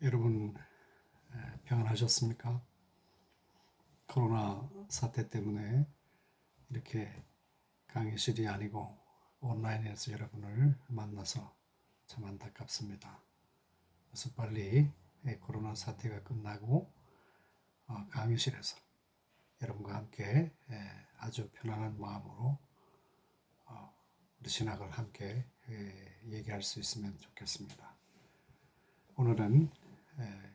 여러분 에, 평안하셨습니까? 코로나 사태 때문에 이렇게 강의실이 아니고 온라인에서 여러분을 만나서 참 안타깝습니다. 그래서 빨리 이 코로나 사태가 끝나고 어, 강의실에서 여러분과 함께 에, 아주 편안한 마음으로 어, 우리 신학을 함께 에, 얘기할 수 있으면 좋겠습니다. 오늘은 에,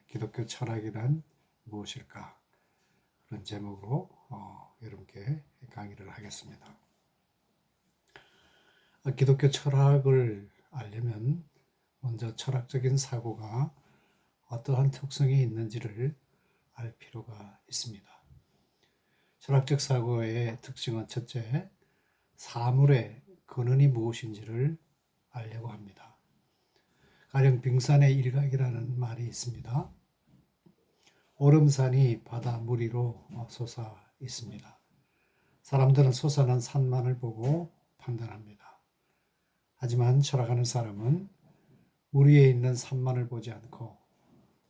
기독교 철학이란 무엇일까 그런 제목으로 어, 여러분께 강의를 하겠습니다. 어, 기독교 철학을 알려면 먼저 철학적인 사고가 어떠한 특성이 있는지를 알 필요가 있습니다. 철학적 사고의 특징은 첫째, 사물의 근원이 무엇인지를 알려고 합니다. 가령 빙산의 일각이라는 말이 있습니다. 오름산이 바다 물 위로 솟아 있습니다. 사람들은 솟아난 산만을 보고 판단합니다. 하지만 철학하는 사람은 물 위에 있는 산만을 보지 않고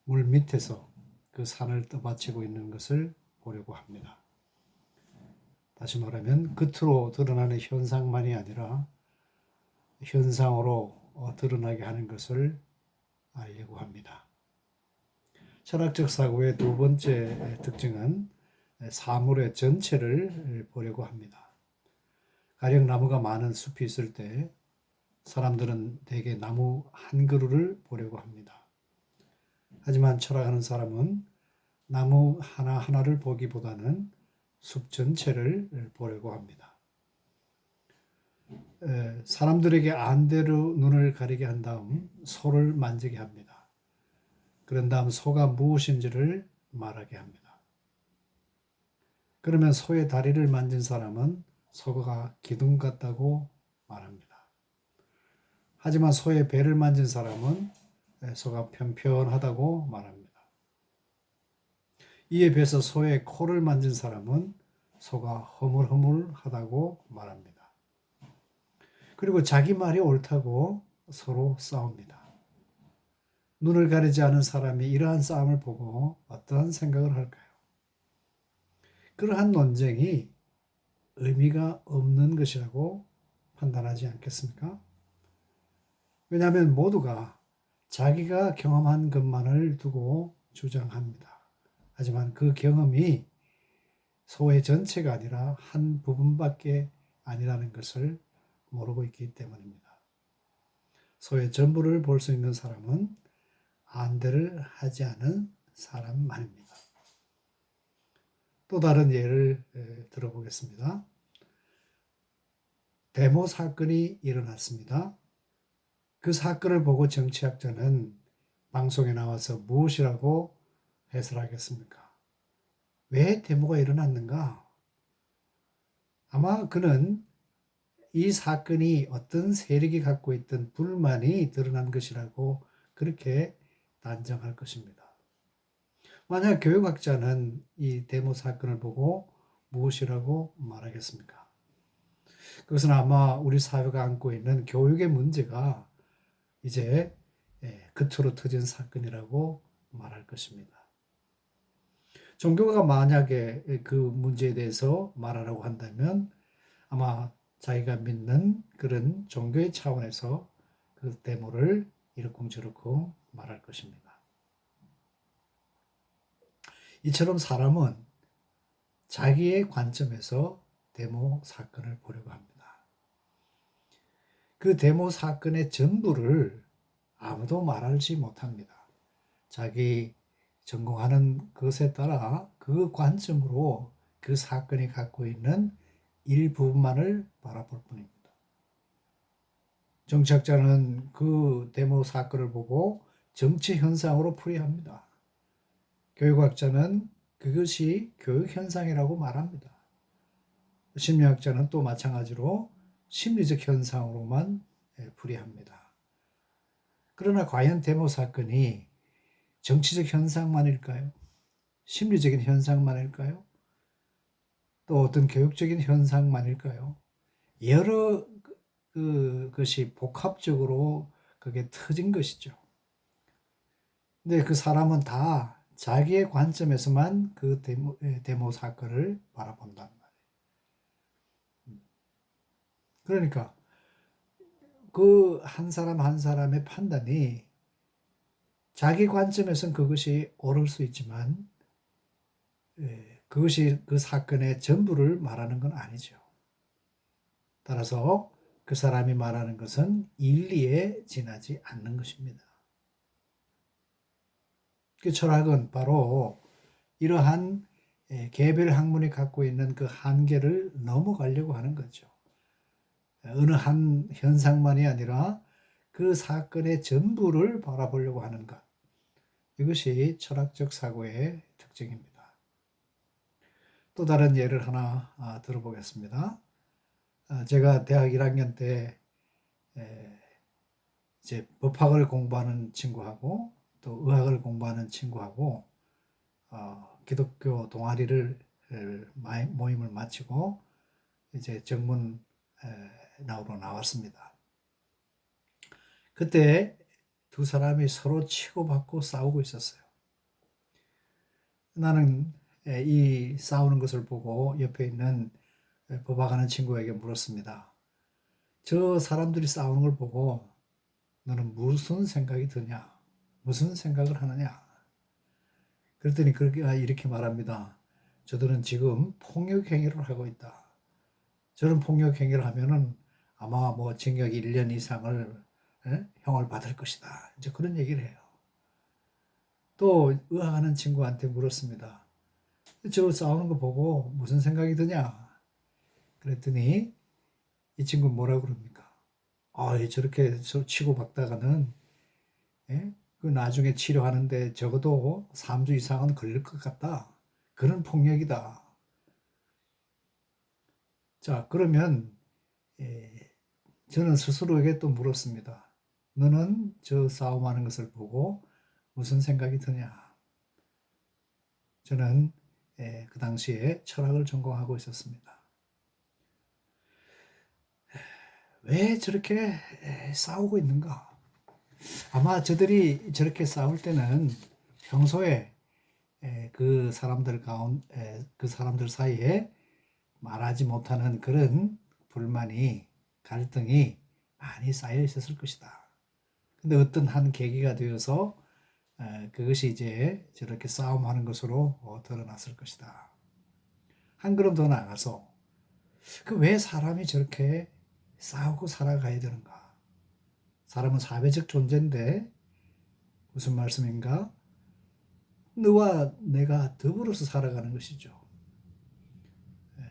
물 밑에서 그 산을 떠받치고 있는 것을 보려고 합니다. 다시 말하면 겉으로 드러나는 현상만이 아니라 현상으로 어, 드러나게 하는 것을 알려고 합니다. 철학적 사고의 두 번째 특징은 사물의 전체를 보려고 합니다. 가령 나무가 많은 숲이 있을 때 사람들은 대개 나무 한 그루를 보려고 합니다. 하지만 철학하는 사람은 나무 하나하나를 보기보다는 숲 전체를 보려고 합니다. 사람들에게 안대로 눈을 가리게 한 다음 소를 만지게 합니다. 그런 다음 소가 무엇인지를 말하게 합니다. 그러면 소의 다리를 만진 사람은 소가 기둥 같다고 말합니다. 하지만 소의 배를 만진 사람은 소가 편편하다고 말합니다. 이에 비해서 소의 코를 만진 사람은 소가 허물허물하다고 말합니다. 그리고 자기 말이 옳다고 서로 싸웁니다. 눈을 가리지 않은 사람이 이러한 싸움을 보고 어떠한 생각을 할까요? 그러한 논쟁이 의미가 없는 것이라고 판단하지 않겠습니까? 왜냐하면 모두가 자기가 경험한 것만을 두고 주장합니다. 하지만 그 경험이 소의 전체가 아니라 한 부분밖에 아니라는 것을 모르고 있기 때문입니다. 소의 전부를 볼 수 있는 사람은 안대를 하지 않은 사람만입니다. 또 다른 예를 들어보겠습니다. 데모 사건이 일어났습니다. 그 사건을 보고 정치학자는 방송에 나와서 무엇이라고 해설하겠습니까? 왜 데모가 일어났는가? 아마 그는 이 사건이 어떤 세력이 갖고 있던 불만이 드러난 것이라고 그렇게 단정할 것입니다. 만약 교육학자는 이 데모 사건을 보고 무엇이라고 말하겠습니까? 그것은 아마 우리 사회가 안고 있는 교육의 문제가 이제 끝으로 예, 터진 사건이라고 말할 것입니다. 종교가 만약에 그 문제에 대해서 말하라고 한다면 아마 자기가 믿는 그런 종교의 차원에서 그 데모를 이렇쿵저렇쿵 말할 것입니다. 이처럼 사람은 자기의 관점에서 데모 사건을 보려고 합니다. 그 데모 사건의 전부를 아무도 말하지 못합니다. 자기 전공하는 것에 따라 그 관점으로 그 사건이 갖고 있는 일부분만을 바라볼 뿐입니다. 정치학자는 그 데모 사건을 보고 정치 현상으로 풀이합니다. 교육학자는 그것이 교육 현상이라고 말합니다. 심리학자는 또 마찬가지로 심리적 현상으로만 풀이합니다. 그러나 과연 데모 사건이 정치적 현상만일까요? 심리적인 현상만일까요? 또 어떤 교육적인 현상만일까요? 여러 그 것이 복합적으로 그게 터진 것이죠. 근데 그 사람은 다 자기의 관점에서만 그 데모, 에, 데모 사건을 바라본단 말이에요. 음. 그러니까 그 한 사람 한 사람의 판단이 자기 관점에서는 그것이 옳을 수 있지만 예, 그것이 그 사건의 전부를 말하는 건 아니죠. 따라서 그 사람이 말하는 것은 일리에 지나지 않는 것입니다. 그 철학은 바로 이러한 예, 개별 학문이 갖고 있는 그 한계를 넘어가려고 하는 거죠. 어느 한 현상만이 아니라 그 사건의 전부를 바라보려고 하는 것. 이것이 철학적 사고의 특징입니다. 또 다른 예를 하나 아, 들어보겠습니다. 아, 제가 대학 1학년 때 이제 법학을 공부하는 친구하고 또 의학을 공부하는 친구하고 어, 기독교 동아리를 모임을 마치고 이제 정문 나우로 나왔습니다. 그때 두 사람이 서로 치고받고 싸우고 있었어요. 나는 이 싸우는 것을 보고 옆에 있는 법학하는 친구에게 물었습니다. 저 사람들이 싸우는 걸 보고 너는 무슨 생각이 드냐? 무슨 생각을 하느냐? 그랬더니 그렇게 아, 이렇게 말합니다. 저들은 지금 폭력 행위를 하고 있다. 저런 폭력 행위를 하면은 아마 뭐 징역 1년 이상을 에? 형을 받을 것이다. 이제 그런 얘기를 해요. 또 의학하는 친구한테 물었습니다. 저 싸우는 거 보고 무슨 생각이 드냐? 그랬더니 이 친구 뭐라 그럽니까? 아, 저렇게 치고 박다가는 예? 그 나중에 치료하는데 적어도 3주 이상은 걸릴 것 같다. 그런 폭력이다. 자, 그러면 예, 저는 스스로에게 또 물었습니다. 너는 저 싸움하는 것을 보고 무슨 생각이 드냐? 저는 예, 그 당시에 철학을 전공하고 있었습니다. 왜 저렇게 싸우고 있는가? 아마 저들이 저렇게 싸울 때는 평소에 그 사람들 가운 그 사람들 사이에 말하지 못하는 그런 불만이 갈등이 많이 쌓여 있었을 것이다. 근데 어떤 한 계기가 되어서 그것이 이제 저렇게 싸움하는 것으로 어, 드러났을 것이다. 한 걸음 더 나가서 그 왜 사람이 저렇게 싸우고 살아가야 되는가? 사람은 사회적 존재인데 무슨 말씀인가? 너와 내가 더불어서 살아가는 것이죠. 예,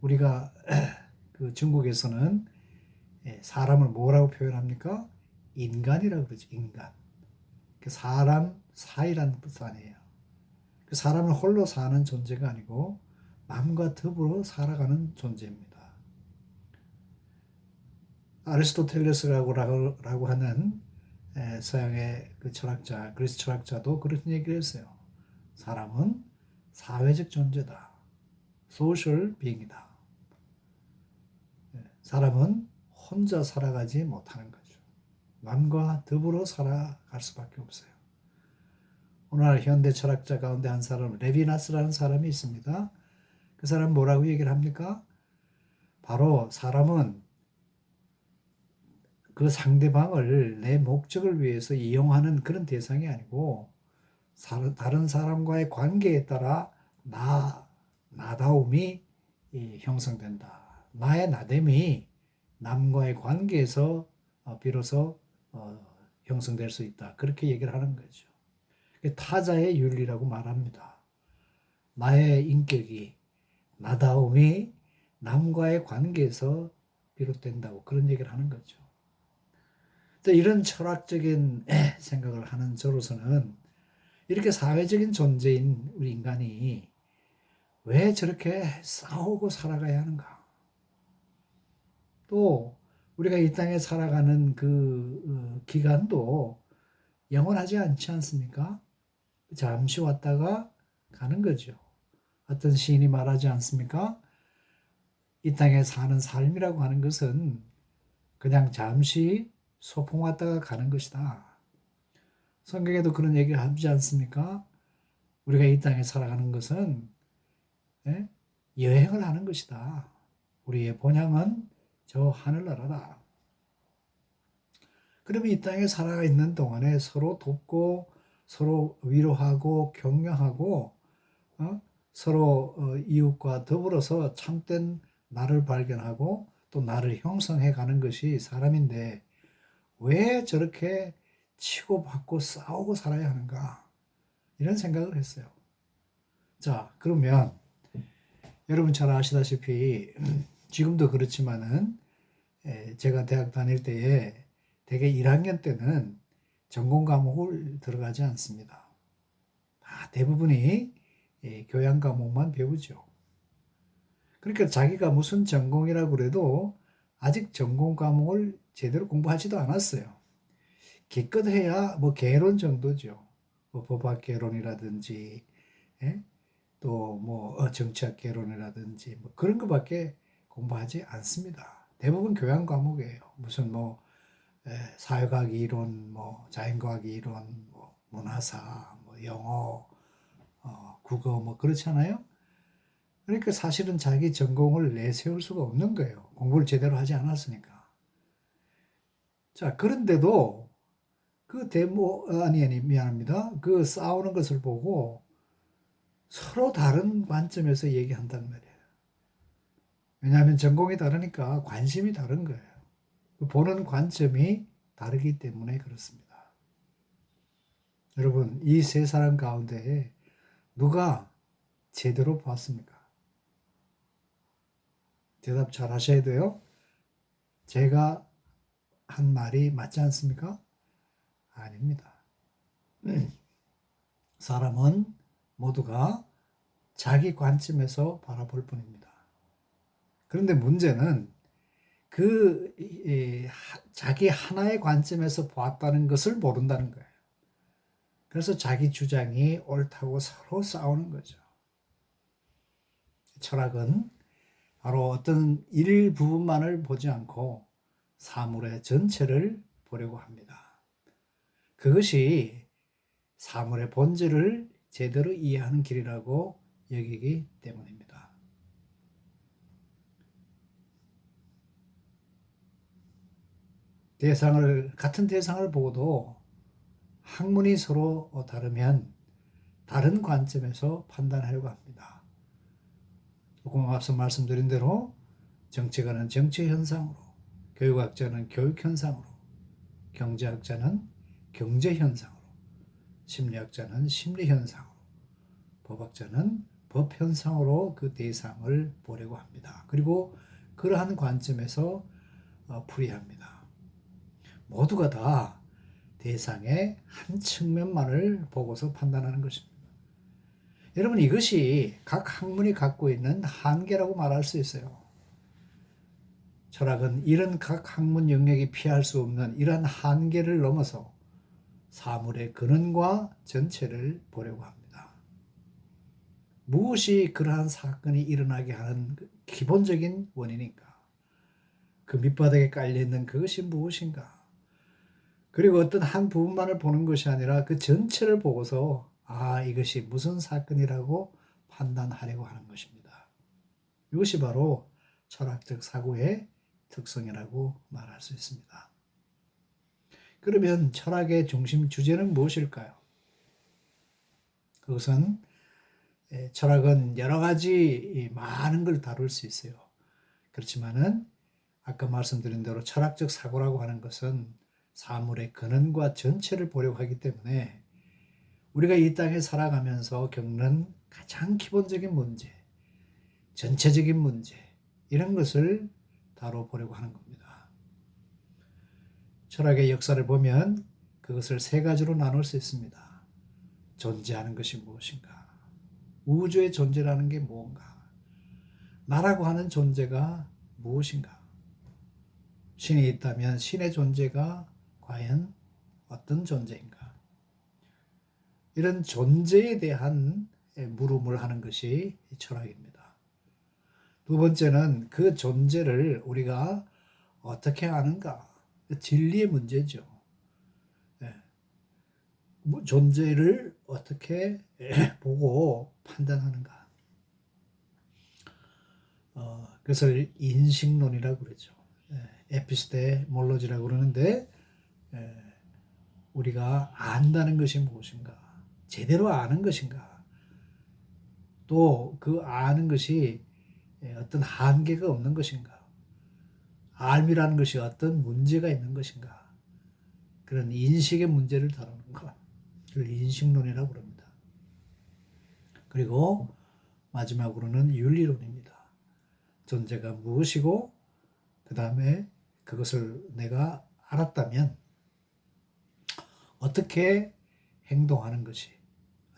우리가 그 중국에서는 예, 사람을 뭐라고 표현합니까? 인간이라고 그러죠. 인간. 그 사람 사이라는 뜻 아니에요. 그 사람을 홀로 사는 존재가 아니고 남과 더불어 살아가는 존재입니다. 아리스토텔레스라고 라고 하는 서양의 그 철학자, 그리스 철학자도 그런 얘기를 했어요. 사람은 사회적 존재다. 소셜 빙이다. 사람은 혼자 살아가지 못하는 거죠. 남과 더불어 살아갈 수밖에 없어요. 오늘날 현대 철학자 가운데 한 사람, 레비나스라는 사람이 있습니다. 그 사람 뭐라고 얘기를 합니까? 바로 사람은 그 상대방을 내 목적을 위해서 이용하는 그런 대상이 아니고 다른 사람과의 관계에 따라 나 나다움이 형성된다. 나의 나됨이 남과의 관계에서 어, 비로소 어, 형성될 수 있다. 그렇게 얘기를 하는 거죠. 타자의 윤리라고 말합니다. 나의 인격이 나다움이 남과의 관계에서 비롯된다고 그런 얘기를 하는 거죠. 이런 철학적인 생각을 하는 저로서는 이렇게 사회적인 존재인 우리 인간이 왜 저렇게 싸우고 살아가야 하는가? 또 우리가 이 땅에 살아가는 그 어, 기간도 영원하지 않지 않습니까? 잠시 왔다가 가는 거죠. 어떤 시인이 말하지 않습니까? 이 땅에 사는 삶이라고 하는 것은 그냥 잠시 소풍 왔다가 가는 것이다. 성경에도 그런 얘기를 하지 않습니까? 우리가 이 땅에 살아가는 것은 예? 여행을 하는 것이다. 우리의 본향은 저 하늘나라다. 그러면 이 땅에 살아가 있는 동안에 서로 돕고 서로 위로하고 격려하고 어? 서로 어, 이웃과 더불어서 참된 나를 발견하고 또 나를 형성해 가는 것이 사람인데 왜 저렇게 치고받고 싸우고 살아야 하는가? 이런 생각을 했어요. 자, 그러면 여러분 잘 아시다시피 지금도 그렇지만은 에, 제가 대학 다닐 때에 대개 1학년 때는 전공 과목을 들어가지 않습니다. 다 대부분이 예, 교양 과목만 배우죠. 그러니까 자기가 무슨 전공이라고 그래도 아직 전공 과목을 제대로 공부하지도 않았어요. 기껏 해야 뭐 개론 정도죠. 뭐 법학 개론이라든지 예? 또뭐 정치학 개론이라든지 뭐 그런 것밖에 공부하지 않습니다. 대부분 교양 과목이에요. 무슨 뭐 에, 사회과학 이론, 뭐 자연과학 이론, 뭐 문화사, 뭐 영어, 어, 국어 뭐 그렇잖아요. 그러니까 사실은 자기 전공을 내세울 수가 없는 거예요. 공부를 제대로 하지 않았으니까. 자, 그런데도 그 데모, 아니, 아니, 미안합니다. 그 싸우는 것을 보고 서로 다른 관점에서 얘기한단 말이에요. 왜냐하면 전공이 다르니까 관심이 다른 거예요. 그 보는 관점이 다르기 때문에 그렇습니다. 여러분, 이 세 사람 가운데 누가 제대로 봤습니까? 대답 잘 하셔야 돼요. 제가 한 말이 맞지 않습니까? 아닙니다. 사람은 모두가 자기 관점에서 바라볼 뿐입니다. 그런데 문제는 그 자기 하나의 관점에서 보았다는 것을 모른다는 거예요. 그래서 자기 주장이 옳다고 서로 싸우는 거죠. 철학은 바로 어떤 일부분만을 보지 않고 사물의 전체를 보려고 합니다. 그것이 사물의 본질을 제대로 이해하는 길이라고 여기기 때문입니다. 대상을 같은 대상을 보고도 학문이 서로 다르면 다른 관점에서 판단하려고 합니다. 조금 앞서 말씀드린 대로 정치가는 정치 현상으로, 교육학자는 교육 현상으로, 경제학자는 경제 현상으로, 심리학자는 심리 현상으로, 법학자는 법 현상으로 그 대상을 보려고 합니다. 그리고 그러한 관점에서 어, 풀이합니다. 모두가 다 대상의 한 측면만을 보고서 판단하는 것입니다. 여러분 이것이 각 학문이 갖고 있는 한계라고 말할 수 있어요. 철학은 이런 각 학문 영역이 피할 수 없는 이러한 한계를 넘어서 사물의 근원과 전체를 보려고 합니다. 무엇이 그러한 사건이 일어나게 하는 기본적인 원인인가? 그 밑바닥에 깔려 있는 그것이 무엇인가? 그리고 어떤 한 부분만을 보는 것이 아니라 그 전체를 보고서 아, 이것이 무슨 사건이라고 판단하려고 하는 것입니다. 이것이 바로 철학적 사고의 특성이라고 말할 수 있습니다. 그러면 철학의 중심 주제는 무엇일까요? 그것은 예, 철학은 여러 가지 많은 걸 다룰 수 있어요. 그렇지만은 아까 말씀드린 대로 철학적 사고라고 하는 것은 사물의 근원과 전체를 보려고 하기 때문에 우리가 이 땅에 살아가면서 겪는 가장 기본적인 문제, 전체적인 문제, 이런 것을 다뤄보려고 하는 겁니다. 철학의 역사를 보면 그것을 세 가지로 나눌 수 있습니다. 존재하는 것이 무엇인가? 우주의 존재라는 게 무언가? 나라고 하는 존재가 무엇인가? 신이 있다면 신의 존재가 과연 어떤 존재인가? 이런 존재에 대한 물음을 하는 것이 철학입니다. 두 번째는 그 존재를 우리가 어떻게 아는가? 그 진리의 문제죠. 네. 무- 존재를 어떻게 보고 판단하는가. 어, 그것을 인식론이라고 그러죠. 에피스테몰로지라고 그러는데 에, 우리가 안다는 것이 무엇인가, 제대로 아는 것인가, 또 그 아는 것이 에, 어떤 한계가 없는 것인가, 알미라는 것이 어떤 문제가 있는 것인가, 그런 인식의 문제를 다루는 것, 그걸 인식론이라고 그럽니다. 그리고 마지막으로는 윤리론입니다. 존재가 무엇이고 그 다음에 그것을 내가 알았다면 어떻게 행동하는 것이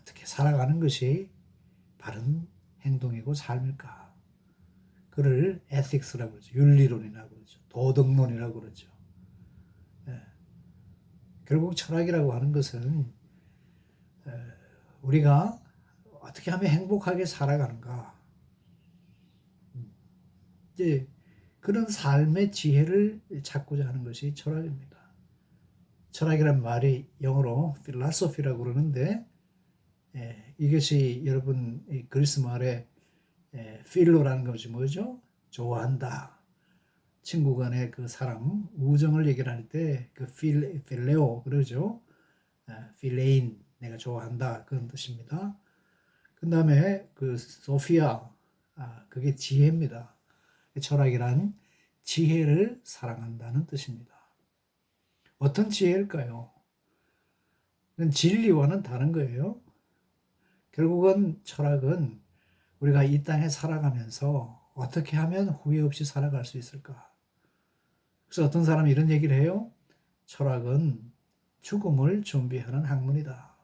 어떻게 살아가는 것이 바른 행동이고 삶일까? 그를 에틱스라고 그러죠. 윤리론이라고 그러죠. 도덕론이라고 그러죠. 예. 결국 철학이라고 하는 것은 에, 우리가 어떻게 하면 행복하게 살아가는가? 음, 이제 그런 삶의 지혜를 찾고자 하는 것이 철학입니다. 철학이란 말이 영어로 philosophy라고 그러는데 예, 이것이 여러분 이 그리스 말에 예, 필로라는 것이 뭐죠? 좋아한다. 친구 간의 그 사랑, 우정을 얘기할 때 그 필, 필레오 그러죠. 아, 필레인 내가 좋아한다 그런 뜻입니다. 그 다음에 그 소피아 아, 그게 지혜입니다. 철학이란 지혜를 사랑한다는 뜻입니다. 어떤 지혜일까요? 진리와는 다른 거예요. 결국은 철학은 우리가 이 땅에 살아가면서 어떻게 하면 후회 없이 살아갈 수 있을까? 그래서 어떤 사람이 이런 얘기를 해요. 철학은 죽음을 준비하는 학문이다.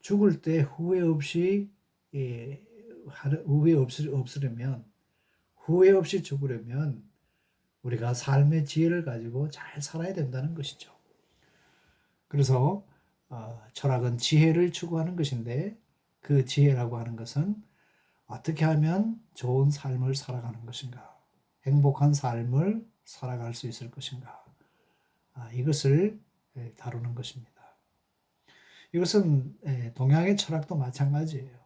죽을 때 후회 없이 예, 후회 없으, 없으려면 후회 없이 죽으려면 우리가 삶의 지혜를 가지고 잘 살아야 된다는 것이죠. 그래서 어, 철학은 지혜를 추구하는 것인데 그 지혜라고 하는 것은 어떻게 하면 좋은 삶을 살아가는 것인가, 행복한 삶을 살아갈 수 있을 것인가, 아, 이것을 예, 다루는 것입니다. 이것은 예, 동양의 철학도 마찬가지예요.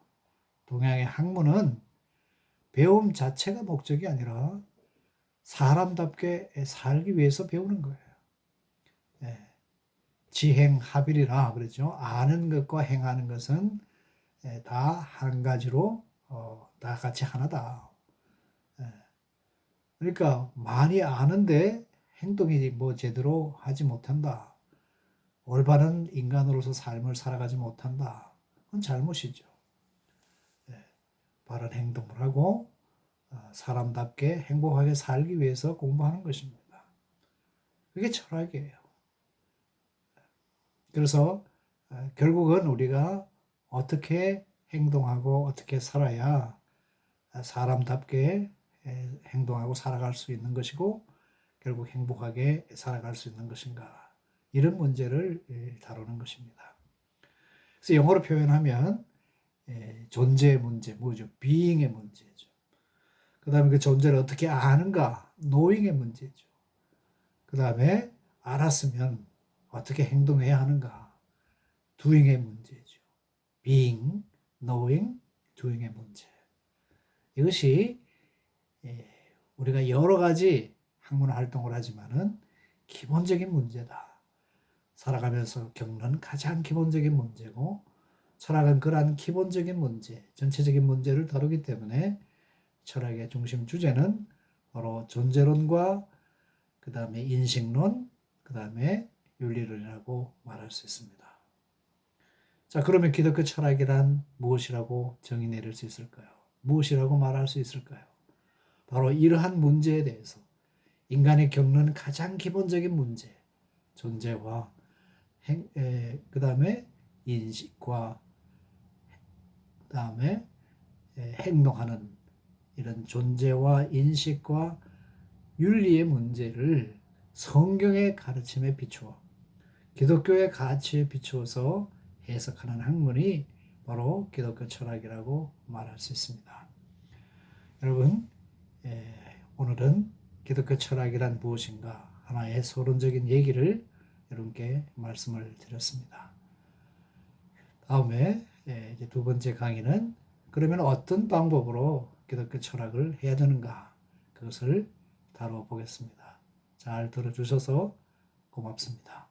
동양의 학문은 배움 자체가 목적이 아니라 사람답게 살기 위해서 배우는 거예요. 예. 지행합일이라 그러죠. 아는 것과 행하는 것은 예, 다한 가지로 어, 다 같이 하나다. 예. 그러니까 많이 아는데 행동이 뭐 제대로 하지 못한다. 올바른 인간으로서 삶을 살아가지 못한다. 그건 잘못이죠. 예. 바른 행동을 하고 어, 사람답게 행복하게 살기 위해서 공부하는 것입니다. 그게 철학이에요. 그래서 어, 결국은 우리가 어떻게 행동하고 어떻게 살아야 사람답게 에, 행동하고 살아갈 수 있는 것이고 결국 행복하게 살아갈 수 있는 것인가 이런 문제를 에, 다루는 것입니다. 그래서 영어로 표현하면 에, 존재의 문제, 뭐죠? being의 문제죠. 그 다음에 그 존재를 어떻게 아는가? knowing의 문제죠. 그 다음에 알았으면 어떻게 행동해야 하는가? doing의 문제죠. being, knowing, doing의 문제. 이것이 예, 우리가 여러 가지 학문 활동을 하지만은 기본적인 문제다. 살아가면서 겪는 가장 기본적인 문제고 철학은 그러한 기본적인 문제, 전체적인 문제를 다루기 때문에 철학의 중심 주제는 바로 존재론과 그 다음에 인식론, 그 다음에 윤리론이라고 말할 수 있습니다. 자, 그러면 기독교 철학이란 무엇이라고 정의 내릴 수 있을까요? 무엇이라고 말할 수 있을까요? 바로 이러한 문제에 대해서 인간이 겪는 가장 기본적인 문제, 존재와 그 다음에 인식과 그 다음에 행동하는 이런 존재와 인식과 윤리의 문제를 성경의 가르침에 비추어 기독교의 가치에 비추어서 해석하는 학문이 바로 기독교 철학이라고 말할 수 있습니다. 여러분, 에, 오늘은 기독교 철학이란 무엇인가 하나의 서론적인 얘기를 여러분께 말씀을 드렸습니다. 다음에 예, 이제 두 번째 강의는 그러면 어떤 방법으로 기독교 철학을 해야 되는가 그것을 다뤄보겠습니다. 잘 들어주셔서 고맙습니다.